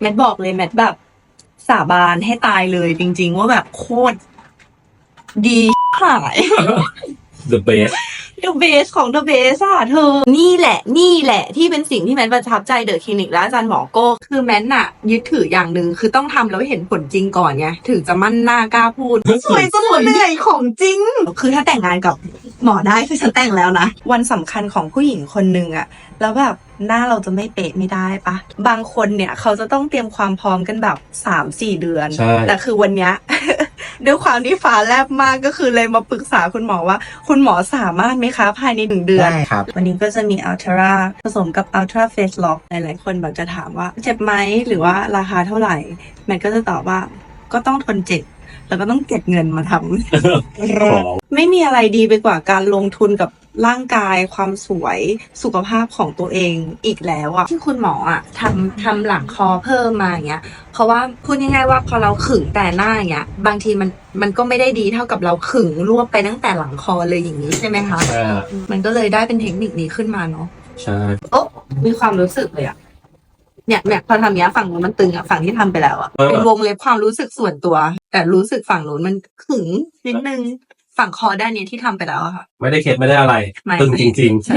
แมทบอกเลยแมทแบบ สาบานให้ตายเลยจริง ๆ ว่าแบบโคตรดีขาย the best the best ของ the best อะเธอ นี่แหละ นี่แหละ ที่เป็นสิ่งที่แมทประทับใจเดอะคลินิกและอาจารย์หมอโก้คือแมทน่ะ ยึดถืออย่างหนึ่งคือต้องทำแล้วเห็นผลจริงก่อนไง ถึงจะมั่นหน้ากล้าพูด สวยจนเหนื่อยของจริง คือถ้าแต่งงานกับ หมอได้คือฉันแต่งแล้วนะ วันสำคัญของผู้หญิงคนหนึ่งอะแล้วแบบหน้าเราจะไม่เป๊ะไม่ได้ปะบางคนเนี่ยเขาจะต้องเตรียมความพร้อมกันแบบสามสี่เดือน ใช่ แต่คือวันเนี้ย ด้วยความที่ฟ้าแลบมากก็คือเลยมาปรึกษาคุณหมอว่า คุณหมอสามารถไหมคะภายในหนึ่งเดือน ได้ครับ วันนี้ก็จะมี Ultra ผสมกับ Ultra Face Lock หลายๆ คนแบบจะถามว่า เจ็บไหมหรือว่าราคาเท่าไหร่แมทก็จะตอบว่าก็ต้องทนเจ็บ แล้วก็ต้องเก็บเงินมาทำของไม่มีอะไรดีไปกว่าการลงทุนกับร่างกายความสวยสุขภาพของตัวเองอีกแล้วอะที่คุณหมออะทำทำหลังคอเพิ่มมาอย่างเงี้ย เพราะว่าพูดง่ายๆว่าพอเราขึงแต่หน้าอย่างเงี้ยบางทีมันมันก็ไม่ได้ดีเท่ากับเราขึงรวบไปตั้งแต่หลังคอเลยอย่างนี้ใช่ไหมคะใช่มันก็เลยได้เป็นเทคนิคนี้ขึ้นมาเนาะใช่โอ้มีความรู้สึกเลยอะ เนี่ยเนี่ยพอทำอย่างเงี้ยฝั่งนู้นมันตึงอะฝั่งที่ทำไปแล้วอะเป็นวงเล็บความรู้สึกส่วนตัว แต่รู้สึกฝั่งนู้นมันขึงนิดนึงฝั่งคอด้านเนี้ยที่ทำไปแล้วอะค่ะ ไม่ได้เคล็ดไม่ได้อะไรไม่ตึงจริงใช่